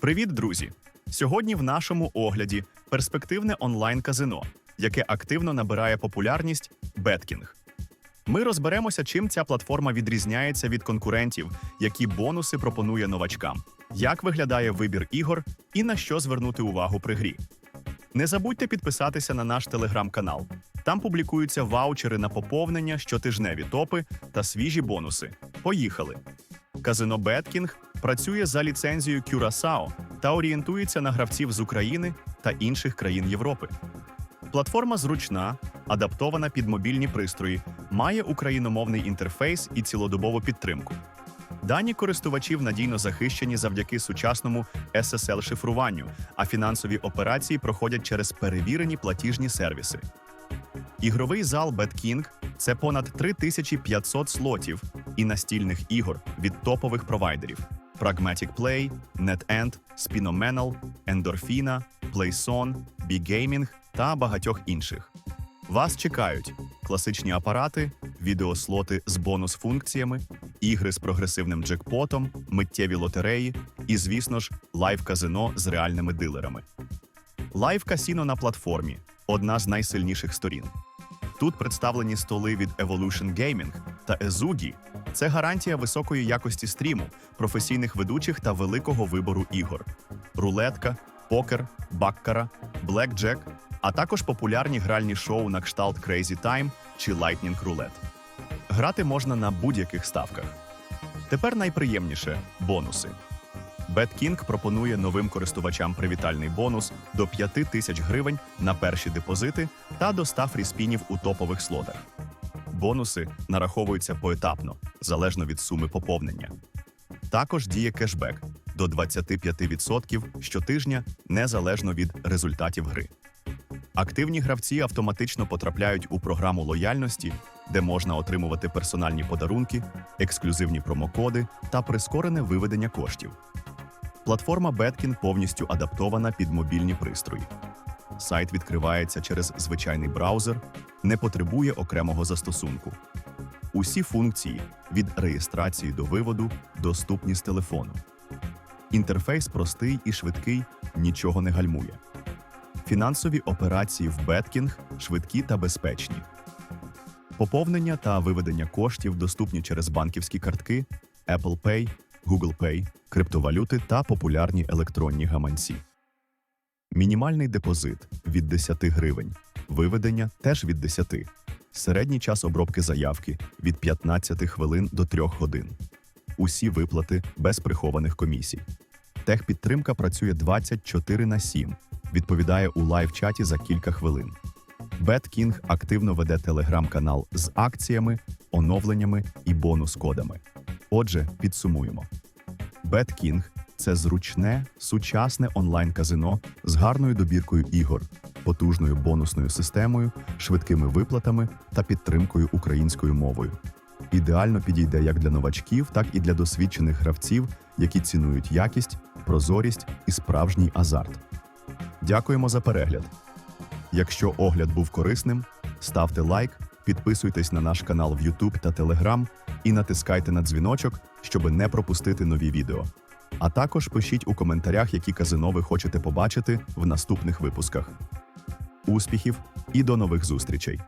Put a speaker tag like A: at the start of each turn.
A: Привіт, друзі! Сьогодні в нашому огляді перспективне онлайн-казино, яке активно набирає популярність Беткінг. Ми розберемося, чим ця платформа відрізняється від конкурентів, які бонуси пропонує новачкам, як виглядає вибір ігор і на що звернути увагу при грі. Не забудьте підписатися на наш телеграм-канал. Там публікуються ваучери на поповнення, щотижневі топи та свіжі бонуси. Поїхали! Казино Беткінг працює за ліцензією Curaçao та орієнтується на гравців з України та інших країн Європи. Платформа зручна, адаптована під мобільні пристрої, має україномовний інтерфейс і цілодобову підтримку. Дані користувачів надійно захищені завдяки сучасному SSL-шифруванню, а фінансові операції проходять через перевірені платіжні сервіси. Ігровий зал BetKing – це понад 3500 слотів і настільних ігор від топових провайдерів: Pragmatic Play, NetEnt, Spinomenal, Endorphina, PlayZone, B-Gaming та багатьох інших. Вас чекають класичні апарати, відеослоти з бонус-функціями, ігри з прогресивним джекпотом, миттєві лотереї і, звісно ж, лайв-казино з реальними дилерами. Лайв-касіно на платформі одна з найсильніших сторін. Тут представлені столи від Evolution Gaming та Ezugi. Це гарантія високої якості стріму, професійних ведучих та великого вибору ігор: рулетка, покер, баккара, блекджек, а також популярні гральні шоу на кшталт Crazy Time чи Lightning Roulette. Грати можна на будь-яких ставках. Тепер найприємніше бонуси. BetKing пропонує новим користувачам привітальний бонус до 5 тисяч гривень на перші депозити та до 100 фріспінів у топових слотах. Бонуси нараховуються поетапно, залежно від суми поповнення. Також діє кешбек до 25% щотижня, незалежно від результатів гри. Активні гравці автоматично потрапляють у програму лояльності, де можна отримувати персональні подарунки, ексклюзивні промокоди та прискорене виведення коштів. Платформа Betkin повністю адаптована під мобільні пристрої. Сайт відкривається через звичайний браузер, не потребує окремого застосунку. Усі функції від реєстрації до виводу доступні з телефону. Інтерфейс простий і швидкий, нічого не гальмує. Фінансові операції в Беткінг швидкі та безпечні. Поповнення та виведення коштів доступні через банківські картки, Apple Pay, Google Pay, криптовалюти та популярні електронні гаманці. Мінімальний депозит від 10 гривень, виведення теж від 10. Середній час обробки заявки від 15 хвилин до 3 годин. Усі виплати без прихованих комісій. Техпідтримка працює 24 на 7, відповідає у лайв-чаті за кілька хвилин. BetKing активно веде телеграм-канал з акціями, оновленнями і бонус-кодами. Отже, підсумуємо. BetKing – це зручне, сучасне онлайн-казино з гарною добіркою ігор, потужною бонусною системою, швидкими виплатами та підтримкою українською мовою. Ідеально підійде як для новачків, так і для досвідчених гравців, які цінують якість, прозорість і справжній азарт. Дякуємо за перегляд. Якщо огляд був корисним, ставте лайк, підписуйтесь на наш канал в YouTube та Telegram і натискайте на дзвіночок, щоб не пропустити нові відео. А також пишіть у коментарях, які казино ви хочете побачити в наступних випусках. Успіхів і до нових зустрічей!